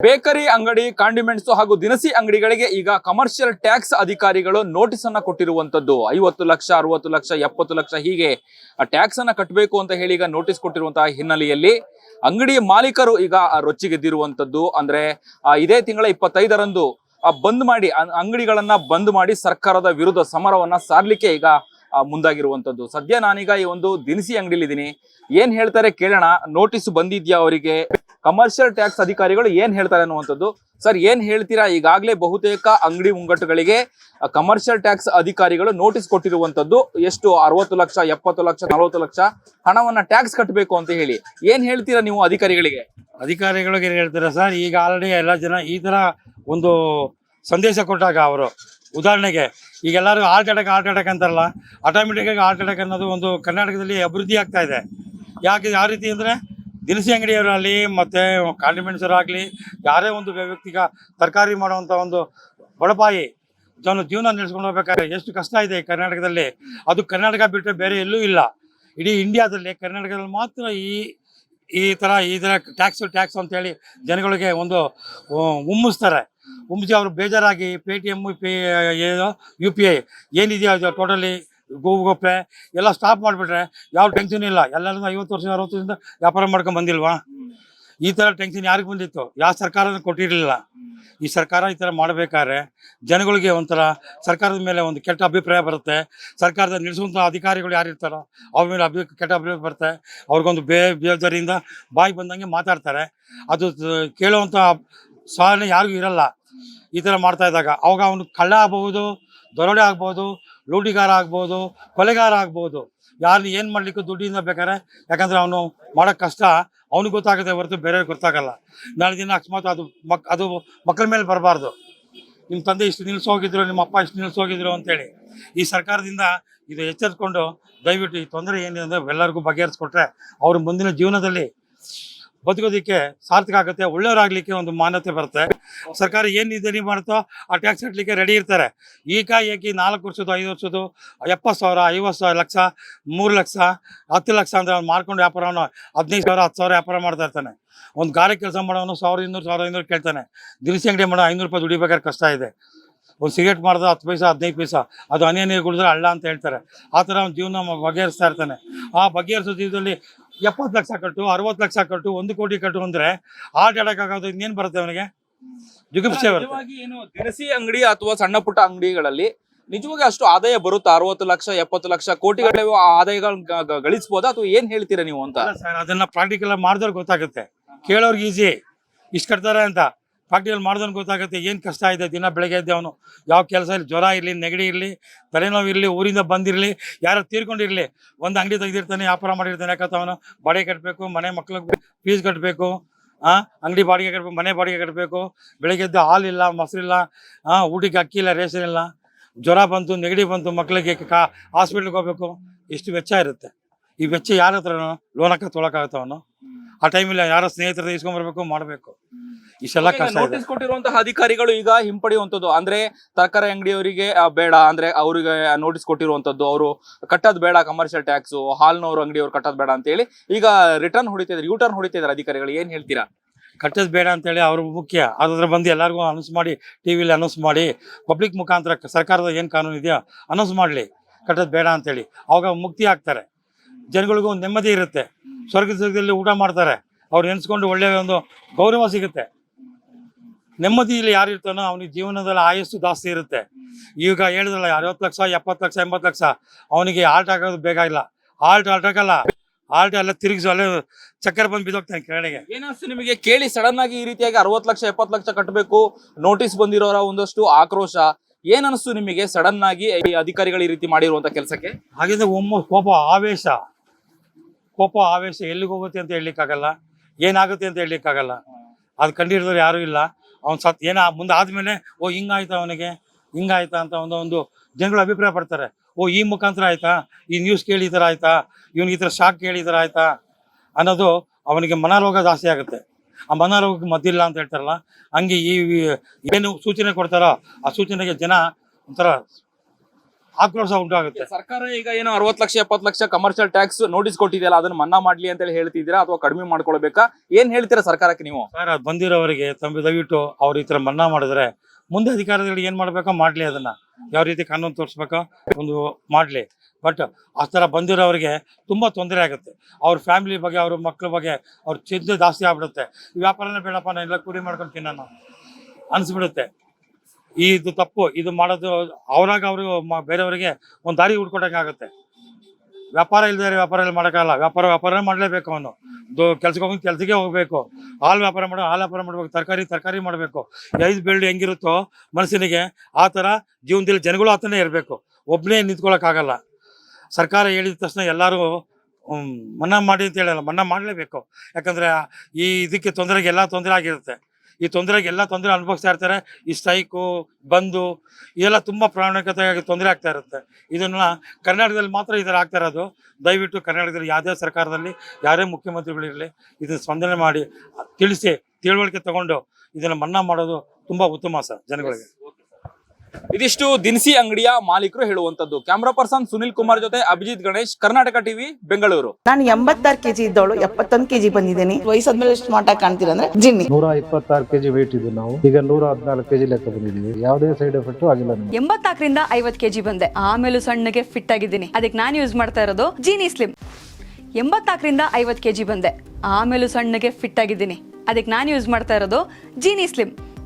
Bakery ಅಂಗಡಿ condiments ಹಾಗೂ ದಿನಸಿ ಅಂಗಡಿಗಳಿಗೆ ಈಗ ಕಮರ್ಷಿಯಲ್ ಟ್ಯಾಕ್ಸ್ ಅಧಿಕಾರಿಗಳು ನೋಟಿಸ್ ಅನ್ನ ಕೊಟ್ಟಿರುವಂತದ್ದು ಐವತ್ತು ಲಕ್ಷ ಅರವತ್ತು ಲಕ್ಷ ಎಪ್ಪತ್ತು ಲಕ್ಷ ಹೀಗೆ ಟ್ಯಾಕ್ಸ್ ಅನ್ನ ಕಟ್ಟಬೇಕು ಅಂತ ಹೇಳಿ ಈಗ ನೋಟಿಸ್ ಕೊಟ್ಟಿರುವಂತಹ ಹಿನ್ನೆಲೆಯಲ್ಲಿ ಅಂಗಡಿ ಮಾಲೀಕರು ಈಗ ರೊಚ್ಚಿಗೆದ್ದಿರುವಂತದ್ದು ಅಂದ್ರೆ ಆ, ಇದೇ ತಿಂಗಳ ಇಪ್ಪತ್ತೈದರಂದು ಆ, ಬಂದ್ ಮಾಡಿ ಅಂಗಡಿಗಳನ್ನ ಬಂದ್ ಮಾಡಿ ಸರ್ಕಾರದ ವಿರುದ್ಧ ಸಮರವನ್ನ ಸಾರ್ಲಿಕ್ಕೆ ಈಗ ಮುಂದಾಗಿರುವಂತದ್ದು ಸದ್ಯ ನಾನೀಗ ಈ ಒಂದು ದಿನಸಿ ಅಂಗಡಿಲಿದ್ದೀನಿ ಏನ್ ಹೇಳ್ತಾರೆ ಕೇಳೋಣ. ನೋಟಿಸ್ ಬಂದಿದ್ಯಾ ಅವರಿಗೆ? ಕಮರ್ಷಿಯಲ್ ಟ್ಯಾಕ್ಸ್ ಅಧಿಕಾರಿಗಳು ಏನ್ ಹೇಳ್ತಾರೆ ಅನ್ನುವಂಥದ್ದು? ಸರ್, ಏನ್ ಹೇಳ್ತೀರಾ? ಈಗಾಗಲೇ ಬಹುತೇಕ ಅಂಗಡಿ ಮುಂಗಟ್ಟುಗಳಿಗೆ ಕಮರ್ಷಿಯಲ್ ಟ್ಯಾಕ್ಸ್ ಅಧಿಕಾರಿಗಳು ನೋಟಿಸ್ ಕೊಟ್ಟಿರುವಂತದ್ದು ಎಷ್ಟು? ಅರವತ್ತು ಲಕ್ಷ, ಎಪ್ಪತ್ತು ಲಕ್ಷ, ನಲವತ್ತು ಲಕ್ಷ ಹಣವನ್ನ ಟ್ಯಾಕ್ಸ್ ಕಟ್ಟಬೇಕು ಅಂತ ಹೇಳಿ. ಏನ್ ಹೇಳ್ತೀರಾ ನೀವು ಅಧಿಕಾರಿಗಳಿಗೆ? ಅಧಿಕಾರಿಗಳಿಗೆ ಏನ್ ಹೇಳ್ತಾರೆ ಸರ್? ಈಗ ಆಲ್ರೆಡಿ ಎಲ್ಲ ಜನ ಈ ತರ ಒಂದು ಸಂದೇಶ ಕೊಟ್ಟಾಗ ಅವರು. ಉದಾಹರಣೆಗೆ, ಈಗ ಎಲ್ಲರೂ ಹಾರ್ಟ್ ಅಟ್ಯಾಕ್ ಹಾರ್ಟ್ ಅಟ್ಯಾಕ್ ಅಂತಾರಲ್ಲ ಆಟೋಮೆಟಿಕ್ ಆಗಿ ಹಾರ್ಟ್ ಅಟ್ಯಾಕ್ ಅನ್ನೋದು ಒಂದು ಕರ್ನಾಟಕದಲ್ಲಿ ಅಭಿವೃದ್ಧಿ ಆಗ್ತಾ ಇದೆ. ಯಾಕೆ ಯಾವ ರೀತಿ ಅಂದರೆ ದಿನಸಿ ಅಂಗಡಿಯವರಾಗಲಿ, ಮತ್ತು ಆಗಲಿ ಯಾರೇ ಒಂದು ವ್ಯಕ್ತಿಗ ತರಕಾರಿ ಮಾಡುವಂಥ ಒಂದು ಬಡಪಾಯಿ ಜನ ಜೀವನ ನಡೆಸ್ಕೊಂಡು ಹೋಗ್ಬೇಕಾದ್ರೆ ಎಷ್ಟು ಕಷ್ಟ ಇದೆ ಕರ್ನಾಟಕದಲ್ಲಿ. ಅದು ಕರ್ನಾಟಕ ಬಿಟ್ಟರೆ ಬೇರೆ ಎಲ್ಲೂ ಇಲ್ಲ. ಇಡೀ ಇಂಡಿಯಾದಲ್ಲಿ, ಕರ್ನಾಟಕದಲ್ಲಿ ಮಾತ್ರ ಈ ಈ ಥರ ಈ ಥರ ಟ್ಯಾಕ್ಸು ಟ್ಯಾಕ್ಸ್ ಅಂತೇಳಿ ಜನಗಳಿಗೆ ಒಂದು ಉಮ್ಮಿಸ್ತಾರೆ ಉಮ್ಮಿಸಿ ಅವರು ಬೇಜಾರಾಗಿ Paytm pay U P I ಏನಿದೆಯೋ ಟೋಟಲಿ ಗೂಗಲ್ ಎಲ್ಲ ಸ್ಟಾಪ್ ಮಾಡಿಬಿಟ್ರೆ ಯಾವ ಟೆನ್ಷನ್ ಇಲ್ಲ. ಎಲ್ಲರೂ ಐವತ್ತು ವರ್ಷ ಅರವತ್ತು ವರ್ಷದಿಂದ ವ್ಯಾಪಾರ ಮಾಡ್ಕೊಂಡು ಬಂದಿಲ್ವಾ? ಈ ಥರ ಟೆನ್ಷನ್ ಯಾರಿಗೆ ಬಂದಿತ್ತು? ಯಾವ ಸರ್ಕಾರನೂ ಕೊಟ್ಟಿರಲಿಲ್ಲ. ಈ ಸರ್ಕಾರ ಈ ಥರ ಮಾಡಬೇಕಾದ್ರೆ ಜನಗಳಿಗೆ ಒಂಥರ ಸರ್ಕಾರದ ಮೇಲೆ ಒಂದು ಕೆಟ್ಟ ಅಭಿಪ್ರಾಯ ಬರುತ್ತೆ. ಸರ್ಕಾರದ ನಿಲ್ಲಿಸುವಂಥ ಅಧಿಕಾರಿಗಳು ಯಾರಿರ್ತಾರೋ ಅವ್ರ ಮೇಲೆ ಅಭಿ, ಕೆಟ್ಟ ಅಭಿಪ್ರಾಯ ಬರುತ್ತೆ. ಅವ್ರಿಗೊಂದು ಬೇ, ಬೇಜಾರಿಯಿಂದ ಬಾಯಿ ಬಂದಂಗೆ ಮಾತಾಡ್ತಾರೆ. ಅದು ಕೇಳುವಂಥ ಸಾಧನೆ ಯಾರಿಗೂ ಇರಲ್ಲ. ಈ ಥರ ಮಾಡ್ತಾ ಇದ್ದಾಗ, ಅವಾಗ ಅವನು ಕಳ್ಳ ಆಗ್ಬೋದು ದರೋಡೆ ಆಗ್ಬೋದು ಲೂಟಿಗಾರ ಆಗ್ಬೋದು, ಕೊಲೆಗಾರ ಆಗ್ಬೋದು. ಯಾರನ್ನ ಏನು ಮಾಡಲಿಕ್ಕೂ ದುಡ್ಡಿಂದ ಬೇಕಾದ್ರೆ, ಯಾಕಂದರೆ ಅವನು ಮಾಡೋಕ್ಕೆ ಕಷ್ಟ ಅವ್ನಿಗೆ ಗೊತ್ತಾಗುತ್ತೆ ಹೊರತು ಬೇರೆಯವ್ರಿಗೆ ಗೊತ್ತಾಗಲ್ಲ. ನಾಳೆ ದಿನ ಅಕಸ್ಮಾತ್ ಅದು ಮಕ್, ಅದು ಮಕ್ಕಳ ಮೇಲೆ ಬರಬಾರ್ದು. ನಿಮ್ಮ ತಂದೆ ಇಷ್ಟು ನಿಲ್ಸೋಗಿದ್ರು ನಿಮ್ಮ ಅಪ್ಪ ಇಷ್ಟು ನಿಲ್ಸೋಗಿದ್ರು ಅಂತೇಳಿ ಈ ಸರ್ಕಾರದಿಂದ ಇದು ಎಚ್ಚರಿಸ್ಕೊಂಡು ದಯವಿಟ್ಟು ಈ ತೊಂದರೆ ಏನಿದೆ ಅಂದರೆ ಎಲ್ಲರಿಗೂ ಬಗೆಹರಿಸ್ಕೊಟ್ರೆ ಅವ್ರ ಮುಂದಿನ ಜೀವನದಲ್ಲಿ ಬದುಕೋದಕ್ಕೆ ಸಾರ್ಥಕ ಆಗುತ್ತೆ, ಒಳ್ಳೆಯವರಾಗಲಿಕ್ಕೆ ಒಂದು ಮಾನ್ಯತೆ ಬರುತ್ತೆ. ಸರ್ಕಾರ ಏನು ನಿಧಿ ಮಾಡ್ತೋ ಆ ಟ್ಯಾಕ್ಸ್ ಕಟ್ಟಲಿಕ್ಕೆ ರೆಡಿ ಇರ್ತಾರೆ. ಈಗ ಏಕೆ ನಾಲ್ಕು ವರ್ಷದ್ದು, ಐದು ವರ್ಷದ್ದು, ಎಪ್ಪತ್ತು ಸಾವಿರ, ಐವತ್ತು ಸಾವಿರ, ಲಕ್ಷ, ಮೂರು ಲಕ್ಷ, ಹತ್ತು ಲಕ್ಷ ಅಂದರೆ ಅವ್ನು ಮಾಡ್ಕೊಂಡು ವ್ಯಾಪಾರವನ್ನು ಹದಿನೈದು ಸಾವಿರ, ಹತ್ತು ಸಾವಿರ ವ್ಯಾಪಾರ ಮಾಡ್ತಾ ಇರ್ತಾನೆ. ಒಂದು ಗಾರೆ ಕೆಲಸ ಮಾಡೋನು ಸಾವಿರದ ಇನ್ನೂರು, ಸಾವಿರದ ಐನೂರು ಕೇಳ್ತಾನೆ. ದಿನಸಿ ಅಂಗಡಿ ಮಾಡೋ ಐನೂರು ರೂಪಾಯಿ ದುಡಿಬೇಕಾದ್ರೆ ಕಷ್ಟ ಇದೆ. ಒಂದು ಸಿಗರೇಟ್ ಮಾಡಿದ್ರೆ ಹತ್ತು ಪೈಸಾ, ಹದಿನೈದು ಪೈಸಾ, ಅದು ಹನಿ ನೀರು ಕುಡಿದ್ರೆ ಅಳ್ಳ ಅಂತ ಹೇಳ್ತಾರೆ. ಆ ಥರ ಅವ್ನು ಜೀವನ ಬಗೆಹರಿಸ್ತಾ ಇರ್ತಾನೆ. ಆ ಬಗೆಹರಿಸೋ ಜೀವನದಲ್ಲಿ ಎಪ್ಪತ್ತು ಲಕ್ಷ ಕಟ್ಟು, ಅರವತ್ತು ಲಕ್ಷ ಕಟ್ಟು, ಒಂದು ಕೋಟಿ ಕಟ್ಟು ಅಂದರೆ ಆಟ ಆಡೋಕ್ಕಾಗೋದು ಇನ್ನೇನು ಬರುತ್ತೆ ಅವನಿಗೆ? ಜಿಗುಪ್ಸೆ ಬರುತ್ತೆ ನಿಜವಾಗಿ ಏನು ದಿನಸಿ ಅಂಗಡಿ ಅಥವಾ ಸಣ್ಣ ಪುಟ್ಟ ಅಂಗಡಿಗಳಲ್ಲಿ ನಿಜವಾಗಿ ಅಷ್ಟು ಆದಾಯ ಬರುತ್ತಾ? ಅರವತ್ತು ಲಕ್ಷ ಎಪ್ಪತ್ತು ಲಕ್ಷ ಕೋಟಿಗಳ ಆದಾಯಗಳು ಗಳಿಸಬಹುದಾ ಅಥವಾ ಏನ್ ಹೇಳ್ತೀರಾ ನೀವು ಅಂತ? ಸರ್ ಅದನ್ನ ಪ್ರಾಕ್ಟಿಕಲ್ ಮಾಡಿದವ್ರಿಗೆ ಗೊತ್ತಾಗುತ್ತೆ. ಕೇಳೋರ್ಗೆ ಈಸಿ ಇಷ್ಟು ಕಟ್ತಾರೆ ಅಂತ. ಪ್ರಾಕ್ಟಿಕಲ್ ಮಾಡಿದವ್ರಿಗೆ ಗೊತ್ತಾಗುತ್ತೆ. ಏನು ಕಷ್ಟ ಇದೆ? ದಿನ ಬೆಳಗ್ಗೆ ಎದ್ದು ಅವನು ಯಾವ ಕೆಲಸ ಇರಲಿ ಜ್ವರ ಇರಲಿ ನೆಗಡಿ ಇರಲಿ ತಲೆನೋವು ಇರಲಿ ಊರಿಂದ ಬಂದಿರಲಿ ಯಾರು ತೀರ್ಕೊಂಡಿರಲಿ ಒಂದು ಅಂಗಡಿ ತೆಗೆದಿರ್ತಾನೆ ವ್ಯಾಪಾರ ಮಾಡಿರ್ತಾನೆ ಯಾಕಂತ ಅವನು ಬಾಡಿಗೆ ಕಟ್ಟಬೇಕು ಮನೆ ಮಕ್ಳಿಗೆ ಫೀಸ್ ಕಟ್ಟಬೇಕು ಆ, ಅಂಗಡಿ ಬಾಡಿಗೆ ಕಟ್ಟಬೇಕು ಮನೆ ಬಾಡಿಗೆ ಕಟ್ಟಬೇಕು ಬೆಳಗ್ಗೆ ಎದ್ದು ಹಾಲಿಲ್ಲ ಮೊಸರಿಲ್ಲ ಆ, ಊಟಕ್ಕೆ ಅಕ್ಕಿ ಇಲ್ಲ, ರೇಷನ್ ಇಲ್ಲ, ಜ್ವರ ಬಂತು, ನೆಗಡಿ ಬಂತು ಮಕ್ಕಳಿಗೆ ಕಾ ಹಾಸ್ಪಿಟ್ಲಿಗೆ ಹೋಗ್ಬೇಕು. ಇಷ್ಟು ವೆಚ್ಚ ಇರುತ್ತೆ. ಈ ವೆಚ್ಚ ಯಾರ ಹತ್ರ ಲೋನ್ ಹಾಕ ತೊಳಕಾಗತ್ತವನು. ಆ ಟೈಮಲ್ಲಿ ಯಾರೋ ಸ್ನೇಹಿತರ ಇಸ್ಕೊಂಬರ್ಬೇಕು, ಮಾಡಬೇಕು. ಇಷ್ಟೆಲ್ಲ ಕಷ್ಟ ಇದೆ. ನೋಟಿಸ್ ಕೊಟ್ಟಿರುವಂತಹ ಅಧಿಕಾರಿಗಳು ಈಗ ಹಿಂಪಡೆಯುವಂತದ್ದು ಅಂದ್ರೆ ತರಕಾರಿ ಅಂಗಡಿಯವರಿಗೆ ಬೇಡ. ಅಂದ್ರೆ ಅವರಿಗೆ ನೋಟಿಸ್ ಕೊಟ್ಟಿರುವಂತದ್ದು ಅವರು ಕಟ್ಟೋದು ಬೇಡ ಕಮರ್ಷಿಯಲ್ ಟ್ಯಾಕ್ಸ್ ಹಾಲ್ನವರು ಅಂಗಡಿಯವ್ರು ಕಟ್ಟೋದ್ ಬೇಡ ಅಂತ ಹೇಳಿ ಈಗ ರಿಟರ್ನ್ ಹೊಡಿತಿದ್ದಾರೆ ಯೂ ಟರ್ನ್ ಹೊಡಿತಿದ್ದಾರೆ ಅಧಿಕಾರಿಗಳು. ಏನ್ ಹೇಳ್ತೀರಾ? ಕಟ್ಟೋದು ಬೇಡ ಅಂತೇಳಿ ಅವರು ಮುಖ್ಯ. ಅದ್ರ ಬಂದು ಎಲ್ಲರಿಗೂ ಅನೌನ್ಸ್ ಮಾಡಿ ಟಿ ವಿಲಿ ಅನೌನ್ಸ್ ಮಾಡಿ ಪಬ್ಲಿಕ್ ಮುಖಾಂತರ ಸರ್ಕಾರದ ಏನು ಕಾನೂನು ಇದೆಯಾ ಅನೌನ್ಸ್ ಮಾಡಲಿ. ಕಟ್ಟೋದು ಬೇಡ ಅಂತೇಳಿ. ಅವಾಗ ಮುಕ್ತಿ ಆಗ್ತಾರೆ. ಜನಗಳಿಗೂ ಒಂದು ನೆಮ್ಮದಿ ಇರುತ್ತೆ. ಸ್ವರ್ಗ ಸ್ವರ್ಗದಲ್ಲಿ ಊಟ ಮಾಡ್ತಾರೆ. ಅವ್ರು ನೆನೆಸ್ಕೊಂಡು ಒಳ್ಳೆಯ ಒಂದು ಗೌರವ ಸಿಗುತ್ತೆ. ನೆಮ್ಮದಿಯಲ್ಲಿ ಯಾರು ಇರ್ತಾನೋ ಅವನಿಗೆ ಜೀವನದಲ್ಲಿ ಆಯಸ್ಸು ಜಾಸ್ತಿ ಇರುತ್ತೆ. ಈಗ ಹೇಳಿದ್ರಲ್ಲ ಅರವತ್ತು ಲಕ್ಷ ಎಪ್ಪತ್ತು ಲಕ್ಷ ಎಂಬತ್ತು ಲಕ್ಷ ಅವನಿಗೆ ಹಾಲ್ಟ್ ಹಾಕೋದು ಬೇಗ ಇಲ್ಲ. ಹಾಲ್ಟಾಗಲ್ಲ ಹಾಲ್ಟ್ ಅಲ್ಲ ಹಾರ್ಟ್ ಎಲ್ಲ ತಿರುಗಿಸು ಅಲ್ಲೇ ಚಕ್ಕರ್ ಬಂದು ಬಿದ್ದೋಗ್ತಾನೆ ಕೆಳಗೆ ಏನಿಸ್ತು ನಿಮಗೆ ಕೇಳಿ ಸಡನ್ ಆಗಿ ಈ ರೀತಿಯಾಗಿ ಅರವತ್ತು ಲಕ್ಷ ಎಪ್ಪತ್ತು ಲಕ್ಷ ಕಟ್ಟಬೇಕು ನೋಟಿಸ್ ಬಂದಿರೋರ ಒಂದಷ್ಟು ಆಕ್ರೋಶ ಏನನ್ನಿಸ್ತು ನಿಮಗೆ ಸಡನ್ ಆಗಿ ಈ ಅಧಿಕಾರಿಗಳು ಈ ರೀತಿ ಮಾಡಿರುವಂತ ಕೆಲಸಕ್ಕೆ? ಹಾಗಿದ್ರೆ ಒಮ್ಮ ಕೋಪ ಆವೇಶ. ಕೋಪ ಆವೇಶ ಎಲ್ಲಿಗೆ ಹೋಗುತ್ತೆ ಅಂತ ಹೇಳಲಿಕ್ಕಾಗಲ್ಲ. ಏನಾಗುತ್ತೆ ಅಂತ ಹೇಳಲಿಕ್ಕಾಗಲ್ಲ. ಅದು ಕಂಡಿಡಿದವ್ರು ಯಾರೂ ಇಲ್ಲ. ಅವ್ನು ಸತ್ ಏನೋ ಮುಂದೆ ಆದಮೇಲೆ, ಓ, ಹಿಂಗಾಯ್ತಾ ಅವನಿಗೆ? ಹಿಂಗಾಯ್ತಾ ಅಂತ ಒಂದು ಒಂದು ಜನಗಳು ಅಭಿಪ್ರಾಯ ಪಡ್ತಾರೆ. ಓ, ಈ ಮುಖಾಂತರ ಆಯ್ತಾ? ಈ ನ್ಯೂಸ್ ಕೇಳಿ ಈ ಆಯ್ತಾ? ಇವ್ನಿಗೆ ಈ ಥರ ಶಾಕ್ ಕೇಳಿ ಈ ಆಯ್ತಾ? ಅನ್ನೋದು ಅವನಿಗೆ ಮನೋರೋಗ ಜಾಸ್ತಿ ಆಗುತ್ತೆ. ಆ ಮನೋರೋಗಕ್ಕೆ ಮದ್ದಿಲ್ಲ ಅಂತ ಹೇಳ್ತಾರಲ್ಲ, ಹಂಗೆ ಈ, ಏನು ಸೂಚನೆ ಕೊಡ್ತಾರೋ, ಆ ಸೂಚನೆಗೆ ಜನ ಒಂಥರ ಆಕ್ರೋಶ ಉಂಟಾಗುತ್ತೆ. ಸರ್ಕಾರ ಈಗ ಏನೋ ಅರವತ್ತು ಲಕ್ಷ ಎಪ್ಪತ್ತು ಲಕ್ಷ ಕಮರ್ಷಿಯಲ್ ಟ್ಯಾಕ್ಸ್ ನೋಟಿಸ್ ಕೊಟ್ಟಿದೆಯಲ್ಲ ಅದನ್ನ ಮನ್ನಾ ಮಾಡ್ಲಿ ಅಂತ ಹೇಳಿ ಹೇಳ್ತಿದ್ದೀರಾ ಅಥವಾ ಕಡಿಮೆ ಮಾಡ್ಕೊಳ್ಬೇಕಾ? ಏನ್ ಹೇಳ್ತೀರಾ ಸರ್ಕಾರಕ್ಕೆ ನೀವು? ಸರ್ ಅದು ಬಂದಿರೋವರಿಗೆ ತಮ್ಮ ದಯವಿಟ್ಟು ಅವ್ರ ಈ ತರ ಮನ್ನಾ ಮಾಡಿದ್ರೆ ಮುಂದೆ ಅಧಿಕಾರಿಗಳು ಏನ್ ಮಾಡ್ಬೇಕಾ? ಮಾಡ್ಲಿ ಅದನ್ನ. ಯಾವ ರೀತಿ ಕಾನೂನು ತೋರಿಸ್ಬೇಕಾ? ಒಂದು ಮಾಡ್ಲಿ. ಬಟ್ ಆ ಥರ ಬಂದಿರೋರಿಗೆ ತುಂಬ ತೊಂದರೆ ಆಗುತ್ತೆ. ಅವ್ರ ಫ್ಯಾಮಿಲಿ ಬಗ್ಗೆ ಅವ್ರ ಮಕ್ಳ ಬಗ್ಗೆ ಅವ್ರ ಚಿಂತೆ ಜಾಸ್ತಿ ಆಗ್ಬಿಡುತ್ತೆ. ವ್ಯಾಪಾರನೇ ಬೇಡಪ್ಪ ನಾನು ಎಲ್ಲ ಕೂಡಿ ಮಾಡ್ಕೊಂಡು ತಿನ್ನೋಣ. ಅನಿಸ್ಬಿಡುತ್ತೆ. ಇದು ತಪ್ಪು, ಇದು ಮಾಡೋದು ಅವ್ರಾಗ ಅವರು ಬೇರೆಯವರಿಗೆ ಒಂದು ದಾರಿ ಆಗುತ್ತೆ ವ್ಯಾಪಾರ ಇಲ್ಲದೇ ವ್ಯಾಪಾರ ಇಲ್ಲಿ ಮಾಡೋಕ್ಕಾಗಲ್ಲ. ವ್ಯಾಪಾರ ವ್ಯಾಪಾರ ಮಾಡಲೇಬೇಕು ಅವನು. ದೊ, ಕೆಲ್ಸಕ್ಕೆ ಹೋಗಿ ಕೆಲಸಕ್ಕೆ ಹೋಗಬೇಕು. ಹಾಲು ವ್ಯಾಪಾರ ಮಾಡೋ, ಹಾಲು ವ್ಯಾಪಾರ ಮಾಡಬೇಕು, ತರಕಾರಿ ತರಕಾರಿ ಮಾಡಬೇಕು. ಐದು ಬೆಳ್ಳಿ ಹೆಂಗಿರುತ್ತೋ ಮನುಷ್ಯನಿಗೆ ಆ ಥರ ಜೀವನದಲ್ಲಿ ಜನಗಳು ಆತನೇ ಇರಬೇಕು. ಒಬ್ಬನೇ ನಿಂತ್ಕೊಳ್ಳೋಕ್ಕಾಗಲ್ಲ ಸರ್ಕಾರ ಹೇಳಿದ ತಕ್ಷಣ ಎಲ್ಲರೂ ಮನ್ನಾ ಮಾಡಿ ಅಂತ ಹೇಳಲ್ಲ, ಮನ್ನಾ ಮಾಡಲೇಬೇಕು. ಯಾಕಂದರೆ ಈ ಇದಕ್ಕೆ ತೊಂದರೆಗೆ ಎಲ್ಲ ತೊಂದರೆ ಆಗಿರುತ್ತೆ. ಈ ತೊಂದರೆಗೆ ಎಲ್ಲ ತೊಂದರೆ ಅನುಭವಿಸ್ತಾ ಇರ್ತಾರೆ. ಈ ಸ್ಟ್ರೈಕು, ಬಂದು ಇದೆಲ್ಲ ತುಂಬ ಪ್ರಾಮಾಣಿಕತೆಯಾಗಿ ತೊಂದರೆ ಆಗ್ತಾ ಇರುತ್ತೆ. ಇದನ್ನ ಕರ್ನಾಟಕದಲ್ಲಿ ಮಾತ್ರ ಈ ಆಗ್ತಾ ಇರೋದು. ದಯವಿಟ್ಟು ಕರ್ನಾಟಕದಲ್ಲಿ ಯಾವುದೇ ಸರ್ಕಾರದಲ್ಲಿ ಯಾರೇ ಮುಖ್ಯಮಂತ್ರಿಗಳಿರಲಿ ಇದನ್ನು ಸ್ಪಂದನೆ ಮಾಡಿ, ತಿಳಿಸಿ, ತಿಳುವಳಿಕೆ ತಗೊಂಡು ಇದನ್ನು ಮನ್ನಾ ಮಾಡೋದು ತುಂಬ ಉತ್ತಮ ಸರ್ ಜನಗಳಿಗೆ. ಇದಿಷ್ಟು ದಿನಸಿ ಅಂಗಡಿಯ ಮಾಲೀಕರು ಹೇಳುವಂತದ್ದು ಕ್ಯಾಮ್ರಾ ಪರ್ಸನ್ ಸುನಿಲ್ ಕುಮಾರ್ ಜೊತೆ ಅಭಿಜಿತ್ ಗಣೇಶ್ ಕರ್ನಾಟಕ ಟಿವಿ ಬೆಂಗಳೂರು. ನಾನು ಎಂಬತ್ತಾರು ಕೆಜಿ ಇದ್ದವಳು ಎಪ್ಪತ್ತೊಂದು ಕೆಜಿ ಬಂದಿದ್ದೀನಿ. ವಯಸ್ಸಾದ್ಮೇಲೆ ಸ್ಮಾರ್ಟ್ ಆಗಿ ಕಾಣ್ತೀರ ಅಂದ್ರೆ ಜಿನ್ನಿ. ನೂರ ಇಪ್ಪತ್ತಾರು ಕೆಜಿ ವೇಟ್ ಇದ್ದು ನಾವು. ಈಗ ನೂರ ಹದಿನಾಲ್ಕು ಕೆಜಿ ಲೆಕ್ಕ ಬಂದಿದ್ದೀವಿ. ಯಾವುದೇ ಸೈಡ್ ಎಫೆಕ್ಟ್ ಆಗಿಲ್ಲ ನಮಗೆ. ಎಂಬತ್ತಾಕರಿಂದ ಐವತ್ ಕೆಜಿ ಬಂದೆ. ಆಮೇಲೆ ಸಣ್ಣಗೆ ಫಿಟ್ ಆಗಿದ್ದೀನಿ. ಅದಕ್ಕೆ ನಾನು ಯೂಸ್ ಮಾಡ್ತಾ ಇರೋದು ಜೀನಿ ಸ್ಲಿಮ್ ಎಂಬತ್ತಾಕರಿಂದ ಐವತ್ ಕೆಜಿ ಬಂದೆ. ಆಮೇಲೂ ಸಣ್ಣಗೆ ಫಿಟ್ ಆಗಿದ್ದೀನಿ. ಅದಕ್ಕೆ ನಾನು ಯೂಸ್ ಮಾಡ್ತಾ ಇರೋದು ಜೀನಿ ಸ್ಲಿಮ್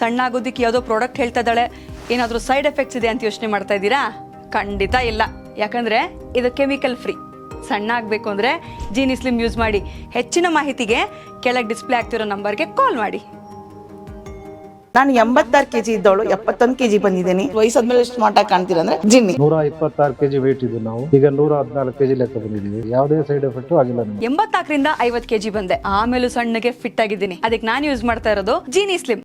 ಸಣ್ಣ ಆಗೋದಕ್ಕೆ ಯಾವುದೋ ಪ್ರಾಡಕ್ಟ್ ಹೇಳ್ತಾ ಇದ್ದಾಳೆ ಏನಾದರೂ ಸೈಡ್ ಎಫೆಕ್ಟ್ಸ್ ಇದೆ ಅಂತ ಯೋಚನೆ ಮಾಡ್ತಾ ಇದ್ದೀರಾ? ಖಂಡಿತ ಇಲ್ಲ. ಯಾಕಂದ್ರೆ ಇದು ಕೆಮಿಕಲ್ ಫ್ರೀ ಸಣ್ಣ ಆಗಬೇಕು ಅಂದರೆ ಜೀನಿ ಸ್ಲಿಮ್ ಯೂಸ್ ಮಾಡಿ ಹೆಚ್ಚಿನ ಮಾಹಿತಿಗೆ ಕೆಳಗೆ ಡಿಸ್ಪ್ಲೇ ಆಗ್ತಿರೋ ನಂಬರ್ಗೆ ಕಾಲ್ ಮಾಡಿ. ನಾನು ಎಂಬತ್ತಾರು ಕೆಜಿ ಇದ್ದವಳು ಎಪ್ಪತ್ತೊಂದು ಕೆಜಿ ಬಂದಿದ್ದೀನಿ. ವಯಸ್ಸಾದ್ಮೇಲೆ ಸ್ಮಾರ್ಟ್ ಆಗಿ ಕಾಣ್ತೀರ ಅಂದ್ರೆ ಜಿನ್ನಿ. ನೂರ ಇಪ್ಪತ್ತಾರು ಕೆಜಿ ವೇಟ್ ಇದ್ದು ನಾವು. ಈಗ ನೂರ ಹದಿನಾಲ್ಕು ಕೆಜಿ ಲೆಕ್ಕ ಬಂದಿದ್ದೀವಿ. ಯಾವುದೇ ಸೈಡ್ ಎಫೆಕ್ಟ್ ಆಗಿಲ್ಲ ನಮಗೆ. ಎಂಬತ್ತಾಕರಿಂದ ಐವತ್ತು ಕೆಜಿ ಬಂದೆ. ಆಮೇಲೂ ಸಣ್ಣಗೆ ಫಿಟ್ ಆಗಿದ್ದೀನಿ. ಅದಕ್ಕೆ ನಾನು ಯೂಸ್ ಮಾಡ್ತಾ ಇರೋದು ಜೀನಿ ಸ್ಲಿಮ್